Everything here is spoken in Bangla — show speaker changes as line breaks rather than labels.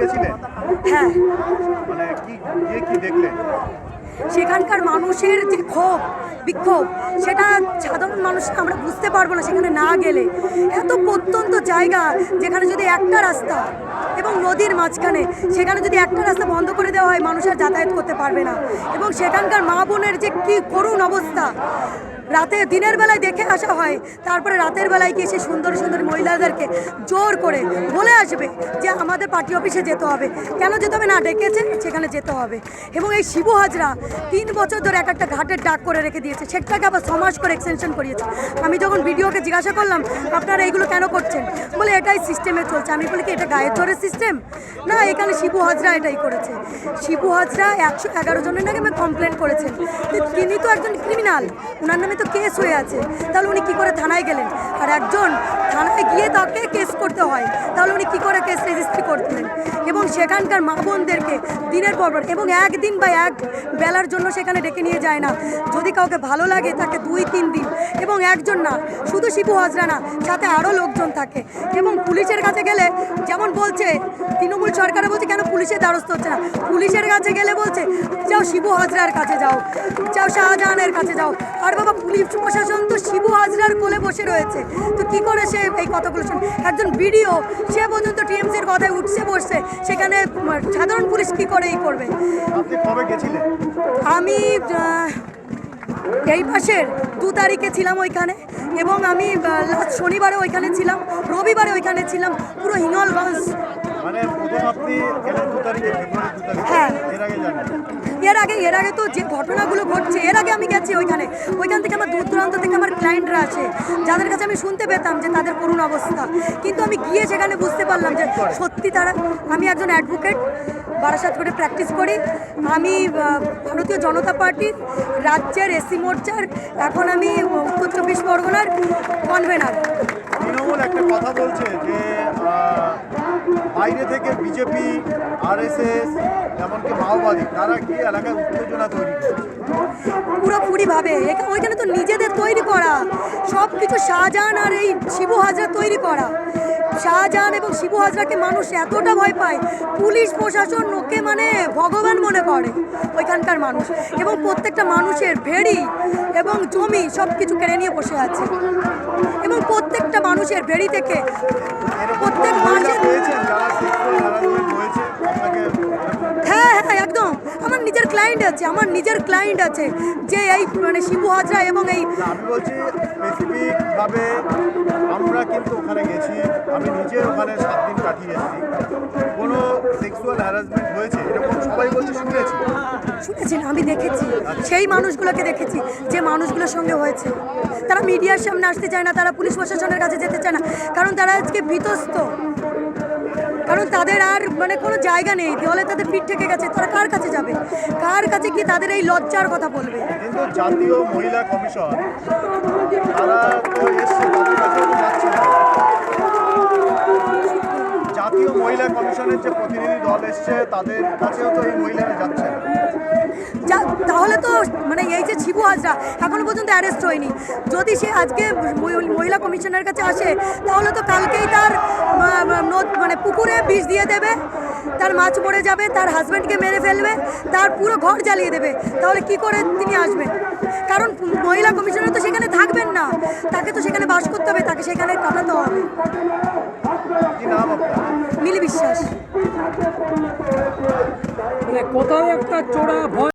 গেছিলেন
হ্যাঁ।
মানে কি গিয়ে কি দেখলেন
সেখানকার মানুষের যে ক্ষোভ বিক্ষোভ সেটা সাধারণ মানুষ আমরা বুঝতে পারব না সেখানে না গেলে। এত প্রত্যন্ত জায়গা যেখানে যদি একটা রাস্তা এবং নদীর মাঝখানে সেখানে যদি একটা রাস্তা বন্ধ করে দেওয়া হয় মানুষ আর যাতায়াত করতে পারবে না। এবং সেখানকার মা বোনের যে কী করুণ অবস্থা রাতে দিনের বেলায় দেখে আসা হয়, তারপরে রাতের বেলায় গিয়ে সে সুন্দর সুন্দর মহিলাদেরকে জোর করে বলে আসবে যে আমাদের পার্টি অফিসে যেতে হবে। কেন যেতে হবে না ডেকেছে, সেখানে যেতে হবে। এবং এই শিবু হাজরা তিন বছর ধরে এক একটা ঘাটের ডাক করে রেখে দিয়েছে। সেটাকে আবার সমাজ করে এক্সটেনশন করিয়েছে। আমি যখন ভিডিওকে জিজ্ঞাসা করলাম, আপনারা এইগুলো কেন করছেন? বলে, এটাই সিস্টেমে চলছে। আমি বলি, কি এটা গায়ের জোরের সিস্টেম না, এখানে শিবু হাজরা এটাই করেছে। শিবু হাজরা একশো এগারো জনের নাকি আমি কমপ্লেন করেছেন। তিনি তো একজন ক্রিমিনাল ওনার নামে তো কেস হয়ে আছে। তাহলে উনি কী করে থানায় গেলেন? আর একজন থানায় গিয়ে তাকে কেস করতে হয়। তাহলে উনি কী করে কেস রেজিস্ট্রি করতেন এবং সেখানকার মা বোনদেরকে দিনের পর পর, এবং একদিন বা এক বেলার জন্য সেখানে ডেকে নিয়ে যায় না। যদি কাউকে ভালো লাগে তাকে দুই, তিন দিন। এবং একজন না, শুধু শিবু হাজরা না, সাথে আরও লোকজন থাকে। এবং পুলিশের কাছে গেলে যেমন বলছে, তৃণমূল সরকারে বলছে, কেন পুলিশের দ্বারস্থ হচ্ছে না? পুলিশের কাছে গেলে বলছে, যাও শিবু হাজরার কাছে যাও। যাও শাহজাহানের কাছে যাও। আর বাবা পুলিশ প্রশাসন তো শিবু হাজরার কোলে বসে রয়েছে। তো কি করে সে এই কথাগুলো শুনে? একজন বিডিও সে পর্যন্ত টিএমসির কথায় উঠছে বসছে। সেখানে সাধারণ পুলিশ কি করে এই করবে? আমি এই মাসের দু তারিখে ছিলাম ওইখানে এবং আমি লাস্ট শনিবারে ওইখানে ছিলাম রবিবারে ওইখানে ছিলাম পুরো হিঙ্গলগঞ্জ
মানে
হ্যাঁ।
এর আগে
এর আগে তো যে ঘটনাগুলো ঘটছে, এর আগে আমি গেছি ওইখানে। ওইখান থেকে আমার দূর দূরান্ত থেকে আমার ক্লায়েন্টরা আসে। যাদের কাছে আমি শুনতে পেতাম যে তাদের করুণ অবস্থা। কিন্তু আমি গিয়ে সেখানে বুঝতে পারলাম যে সত্যি তারা, আমি একজন অ্যাডভোকেট বারাসাত করে প্র্যাকটিস করি। আমি ভারতীয় জনতা পার্টির রাজ্যের এসি মোর্চার, এখন আমি উত্তর চব্বিশ পরগনার কনভেনার
তৃণমূল একটা কথা বলছে যে বাইরে থেকে বিজেপি, আরএসএস, এমনকি মাওবাদী, তারা কি এলাকায় উত্তেজনা তৈরি
পুরোপুরিভাবে ওইখানে তো নিজেদের তৈরি করা। সব কিছু শাহজাহান আর এই শিবু হাজরা তৈরি করা। শাহজাহান এবং শিবু হাজরাকে মানুষ এতটা ভয় পায়, পুলিশ, প্রশাসন, ওকে মানে ভগবান মনে করে ওইখানকার মানুষ। এবং প্রত্যেকটা মানুষের ভেড়ি এবং জমি সব কিছু কেড়ে নিয়ে বসে আছে। এবং প্রত্যেকটা মানুষের ভেড়ি থেকে প্রত্যেক
আপনাকে
হ্যাঁ হ্যাঁ একদম। আমার নিজের ক্লায়েন্ট আছে, আমার নিজের ক্লায়েন্ট আছে, যে এই মানে শিবু হাজরা এবং এই
আমি বলছি আমি নিজে ওখানে সাত দিন কাটিয়ে এসেছি। কোনো সেক্সুয়াল হ্যারাসমেন্ট হয়েছে? এরকম সবাই বলছে শুনেছি।
শুনেছেন আমি দেখেছি। সেই মানুষগুলোকে দেখেছি যে মানুষগুলোর সঙ্গে হয়েছে। তারা মিডিয়ার সামনে আসতে চায় না তারা পুলিশ প্রশাসনের কাছে যেতে চায় না। কারণ তারা আজকে বিতস্ত। কারণ তাদের আর মানে কোনো জায়গা নেই। দেওয়ালে তাদের পিঠ থেকে গেছে। তারা কার কাছে যাবে? কার কাছে গিয়ে তাদের এই লজ্জার কথা বলবে?
কিন্তু জাতীয় মহিলা কমিশন তারা তো এসছে তাদের কাছে তো যাচ্ছে না জাতীয় যে প্রতিনিধি দল এসছে, তাদের কাছেও তো এই মহিলারা যাচ্ছে
তাহলে তো মানে এই যে শিবু হাজরা, এখনও পর্যন্ত অ্যারেস্ট হয়নি। যদি সে আজকে মহিলা কমিশনের কাছে আসে, তাহলে তো কালকেই তার মানে পুকুরে বিষ দিয়ে দেবে, তার মাছ মরে যাবে, তার হাজব্যান্ডকে মেরে ফেলবে, তার পুরো ঘর জ্বালিয়ে দেবে। তাহলে কি করে তিনি আসবেন? কারণ মহিলা কমিশনার তো সেখানে থাকবেন না। তাকে তো সেখানে বাস করতে হবে, তাকে সেখানে কাটাতে হবে
কি নাম আপনার
মিলি বিশ্বাস
মানে কোথাও একটা চোরা ভয়